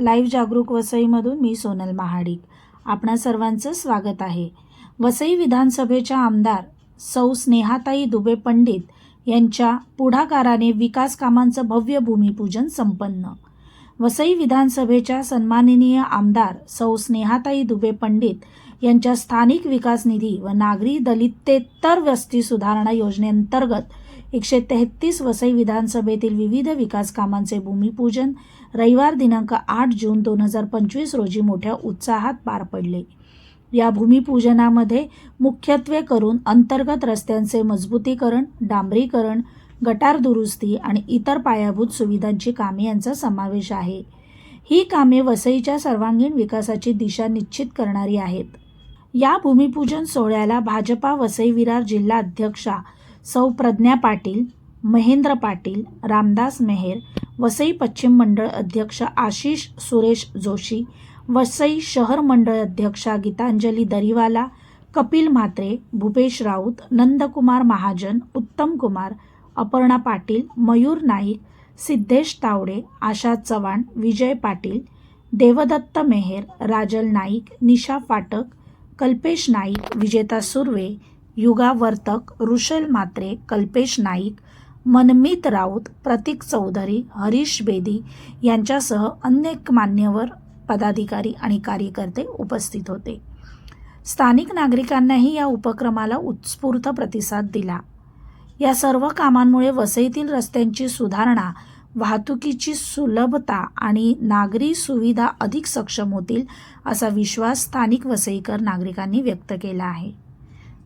Live जागरूक वसईमधून मी सोनल महाडिक. आपणा सर्वांचं स्वागत आहे. वसई विधानसभेच्या आमदार सौ स्नेहाताई दुबे पंडित यांच्या पुढाकाराने विकास कामांचं भव्य भूमिपूजन संपन्न. वसई विधानसभेच्या सन्माननीय आमदार सौ स्नेहाताई दुबे पंडित यांच्या स्थानिक विकास निधी व नागरी दलितेतर वस्ती सुधारणा योजनेअंतर्गत एकशे तेहतीस वसई विधानसभेतील विविध विकास कामांचे भूमिपूजन रविवार दिनांक आठ जून दोन हजार पंचवीस रोजी मोठ्या उत्साहात पार पडले. या भूमिपूजनामध्ये मुख्यत्वे करून अंतर्गत रस्त्यांचे मजबूतीकरण डांबरीकरण गटार दुरुस्ती आणि इतर पायाभूत सुविधांची कामे यांचा समावेश आहे. ही कामे वसईच्या सर्वांगीण विकासाची दिशा निश्चित करणारी आहेत. या भूमिपूजन सोहळ्याला भाजपा वसई विरार जिल्हा अध्यक्षा सौ प्रज्ञा पाटील महेंद्र पाटील रामदास मेहेर वसई पश्चिम मंडळ अध्यक्ष आशिष सुरेश जोशी वसई शहर मंडळ अध्यक्षा गीतांजली दरीवाला कपिल म्हात्रे भूपेश राऊत नंदकुमार महाजन उत्तम कुमार अपर्णा पाटील मयूर नाईक सिद्धेश तावडे आशा चव्हाण विजय पाटील देवदत्त मेहेर राजल नाईक निशा फाटक कल्पेश नाईक विजेता सुर्वे युगावर्तक ऋषल मात्रे कल्पेश नाईक मनमित राऊत प्रतीक चौधरी हरीश बेदी यांच्यासह अनेक मान्यवर पदाधिकारी आणि कार्यकर्ते उपस्थित होते. स्थानिक नागरिकांनाही या उपक्रमाला उत्स्फूर्त प्रतिसाद दिला. या सर्व कामांमुळे वसईतील रस्त्यांची सुधारणा वाहतुकीची सुलभता आणि नागरी सुविधा अधिक सक्षम होतील असा विश्वास स्थानिक वसईकर नागरिकांनी व्यक्त केला आहे.